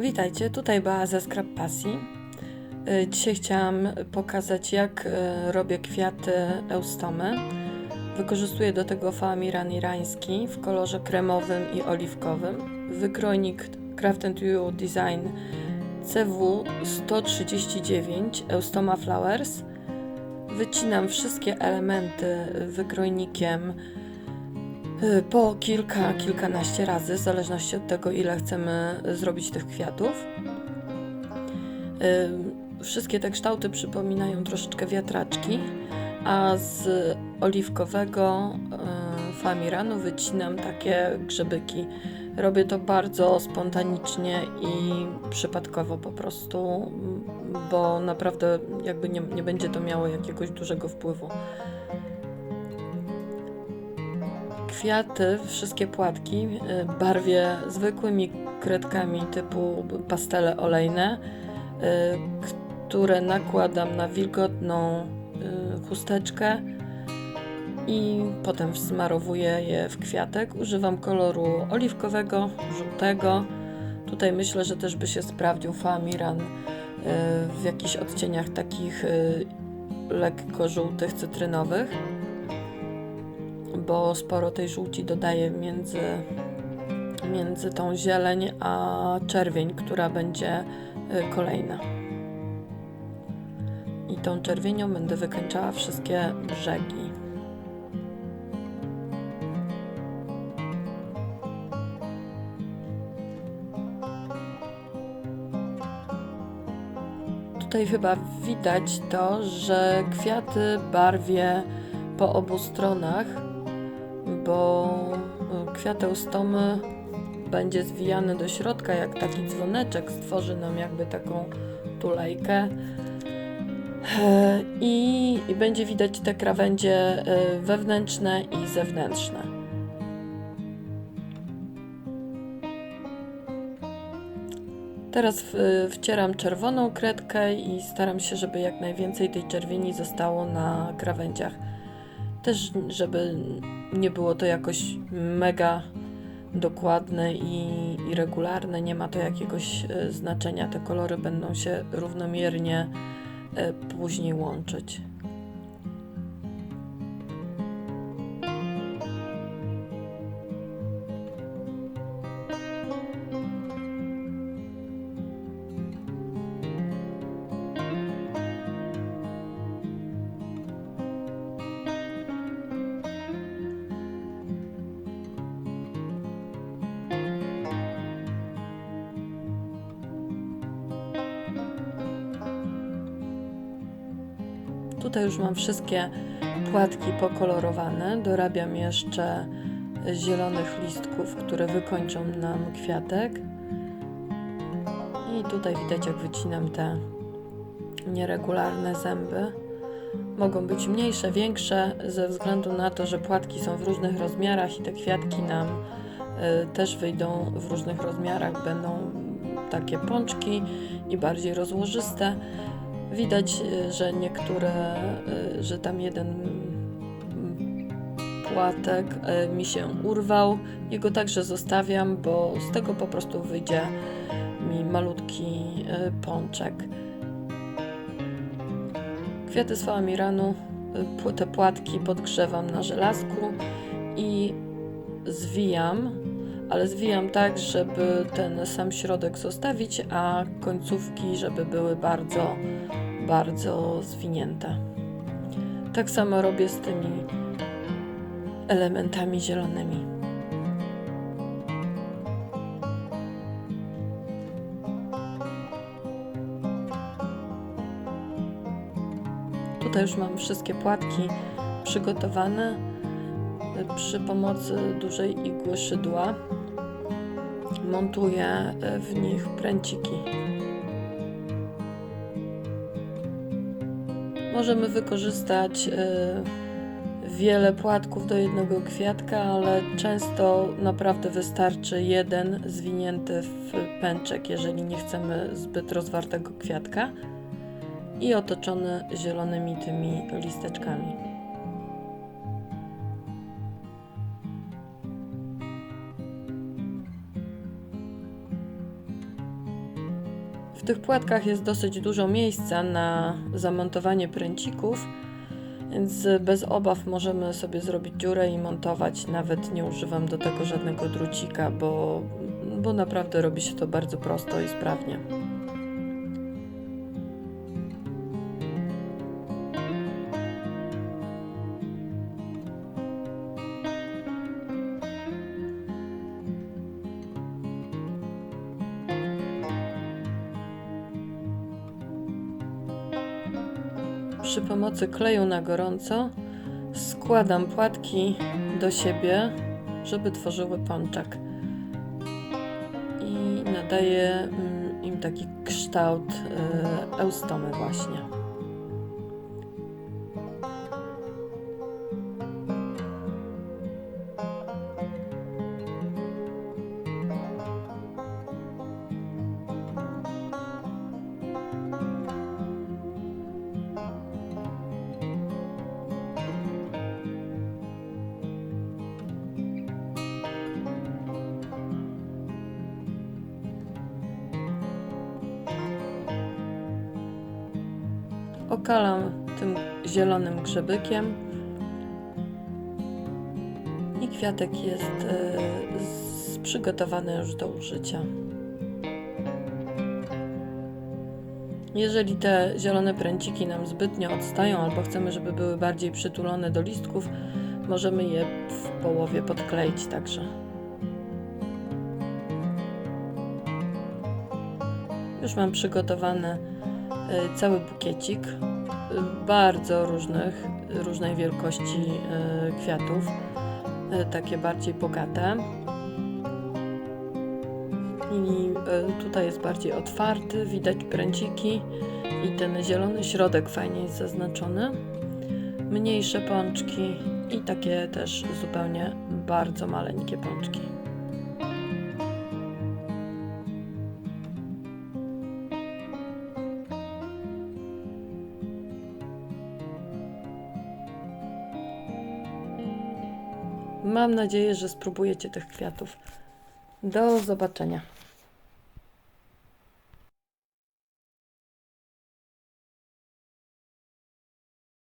Witajcie, tutaj Beaza z Krab Pasji. Y, Dzisiaj chciałam pokazać, jak y, robię kwiaty eustomy. Wykorzystuję do tego faamiran irański w kolorze kremowym i oliwkowym. Wykrojnik Craft You Design CW 139 Eustoma Flowers. Wycinam wszystkie elementy wykrojnikiem po kilka, kilkanaście razy, w zależności od tego, ile chcemy zrobić tych kwiatów. Y, Wszystkie te kształty przypominają troszeczkę wiatraczki, a z oliwkowego y, famiranu wycinam takie grzybyki. Robię to bardzo spontanicznie i przypadkowo po prostu, bo naprawdę jakby nie, nie będzie to miało jakiegoś dużego wpływu. Kwiaty, wszystkie płatki y, barwię zwykłymi kredkami typu pastele olejne, y, które nakładam na wilgotną y, chusteczkę i potem wsmarowuję je w kwiatek. Używam koloru oliwkowego, żółtego. Tutaj myślę, że też by się sprawdził faamiran w jakichś odcieniach takich lekko żółtych, cytrynowych bo sporo tej żółci dodaję między, między tą zieleń a czerwień, która będzie y, kolejna. I tą czerwienią będę wykańczała wszystkie brzegi. Tutaj chyba widać to, że kwiaty barwię po obu stronach bo y, kwiat eustomy będzie zwijany do środka jak taki dzwoneczek, stworzy nam jakby taką tulejkę. E, I, I będzie widać te krawędzie y, wewnętrzne i zewnętrzne. Teraz wcieram czerwoną kredkę i staram się, żeby jak najwięcej tej czerwieni zostało na krawędziach. Też, żeby nie było to jakoś mega dokładne i, i regularne, nie ma to jakiegoś e, znaczenia. Te kolory będą się równomiernie e, później łączyć. Tutaj już mam wszystkie płatki pokolorowane. Dorabiam jeszcze zielonych listków, które wykończą nam kwiatek. I tutaj widać, jak wycinam te nieregularne zęby. Mogą być mniejsze, większe, ze względu na to, że płatki są w różnych rozmiarach i te kwiatki nam y, też wyjdą w różnych rozmiarach. Będą takie pączki i bardziej rozłożyste. Widać, y, że niektóre, y, że tam jeden płatek y, mi się urwał. Jego także zostawiam, bo z tego po prostu wyjdzie mi malutki pączek. Kwiaty z fałamiranu, te płatki podgrzewam na żelazku i zwijam, ale zwijam tak, żeby ten sam środek zostawić, a końcówki, żeby były bardzo bardzo zwinięte. Tak samo robię z tymi elementami zielonymi. Tutaj już mam wszystkie płatki przygotowane przy pomocy dużej igły szydła. Montuję w nich pręciki Możemy wykorzystać y, wiele płatków do jednego kwiatka, ale często naprawdę wystarczy jeden zwinięty w pęczek, jeżeli nie chcemy zbyt rozwartego kwiatka i otoczony zielonymi tymi listeczkami. Tych płatkach jest dosyć dużo miejsca na zamontowanie pręcików, więc bez obaw możemy sobie zrobić dziurę i montować. Nawet nie używam do tego żadnego drucika, bo, bo naprawdę robi się to bardzo prosto i sprawnie. Przy pomocy kleju na gorąco składam płatki do siebie, żeby tworzyły pączek. I nadaję mm, im taki kształt y, eustomy właśnie. Okalam tym zielonym grzebykiem i kwiatek jest y, przygotowany już do użycia. Jeżeli te zielone pręciki nam zbytnio odstają albo chcemy, żeby były bardziej przytulone do listków, możemy je w połowie podkleić także. Już mam przygotowany y, cały bukiecik y, bardzo różnych, różnej wielkości y, kwiatów, y, takie bardziej bogate. I y, tutaj jest bardziej otwarty, widać pręciki i ten zielony środek fajnie jest zaznaczony. Mniejsze pączki i takie też zupełnie bardzo maleńkie pączki. Mam nadzieję, że spróbujecie tych kwiatów. Do zobaczenia.